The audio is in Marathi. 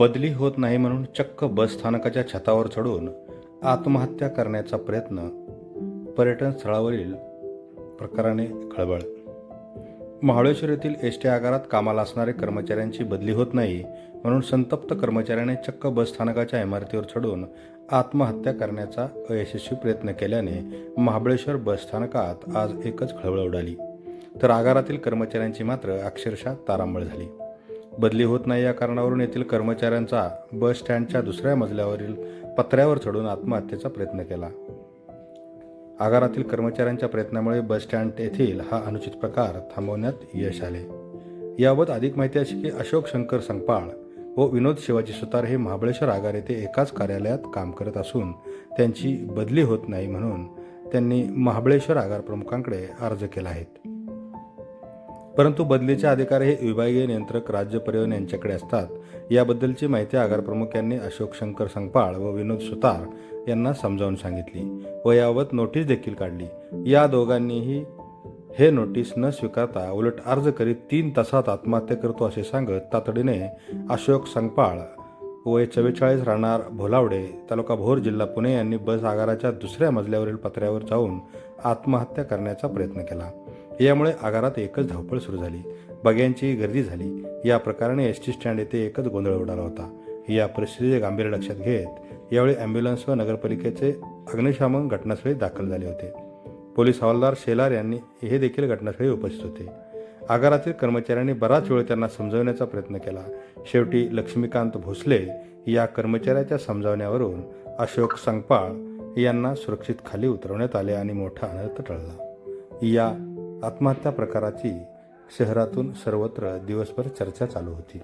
बदली होत नाही म्हणून चक्क बस स्थानकाच्या छतावर चढून आत्महत्या करण्याचा प्रयत्न पर्यटन स्थळावरील प्रकाराने खळबळ. महाबळेश्वर येथील एस टी आगारात कामाला असणारे कर्मचाऱ्यांची बदली होत नाही म्हणून संतप्त कर्मचाऱ्याने चक्क बस स्थानकाच्या इमारतीवर चढून आत्महत्या करण्याचा अयशस्वी प्रयत्न केल्याने महाबळेश्वर बस स्थानकात आज एकच खळबळ उडाली. तर आगारातील कर्मचाऱ्यांची मात्र अक्षरशः तारांबळ झाली. बदली होत नाही या कारणावरून येथील कर्मचाऱ्यांचा बस स्टँडच्या दुसऱ्या मजल्यावरील पत्र्यावर चढून आत्महत्येचा प्रयत्न केला. आगारातील कर्मचाऱ्यांच्या प्रयत्नामुळे बस स्टँड येथील हा अनुचित प्रकार थांबवण्यात यश आले. याबाबत अधिक माहिती अशी की अशोक शंकर संगपाळ व विनोद शिवाजी सुतार हे महाबळेश्वर आगार येथे एकाच कार्यालयात काम करत असून त्यांची बदली होत नाही म्हणून त्यांनी महाबळेश्वर आगार प्रमुखांकडे अर्ज केला आहे. परंतु बदलीचे अधिकार हे विभागीय नियंत्रक राज्य परिवहन यांच्याकडे असतात. याबद्दलची माहिती आगार प्रमुख यांनी अशोक शंकर संगपाळ व विनोद सुतार यांना समजावून सांगितली व याबाबत नोटीस देखील काढली. या दोघांनीही हे नोटीस न स्वीकारता उलट अर्ज करीत तीन तासात आत्महत्या करतो असे सांगत तातडीने अशोक संगपाळ वय चव्वेचाळीस राहणार भोलावडे तालुका भोर जिल्हा पुणे यांनी बस आगाराच्या दुसऱ्या मजल्यावरील पत्र्यावर जाऊन आत्महत्या करण्याचा प्रयत्न केला. यामुळे आगारात एकच धावपळ सुरू झाली. बग्यांची गर्दी झाली. या प्रकाराने एस टी स्टँड येथे एकच गोंधळ उडाला होता. या परिस्थितीचे गांभीर्य लक्षात घेत यावेळी ॲम्ब्युलन्स व नगरपालिकेचे अग्निशामक घटनास्थळी दाखल झाले होते. पोलीस हवालदार शेलार यांनी हे देखील घटनास्थळी उपस्थित होते. आगारातील कर्मचाऱ्यांनी बराच वेळ त्यांना समजवण्याचा प्रयत्न केला. शेवटी लक्ष्मीकांत भोसले या कर्मचाऱ्याच्या समजावण्यावरून अशोक संगपाळ यांना सुरक्षित खाली उतरवण्यात आले आणि मोठा अनर्थ टळला. या आत्महत्या प्रकाराची शहरातून सर्वत्र दिवसभर चर्चा चालू होती.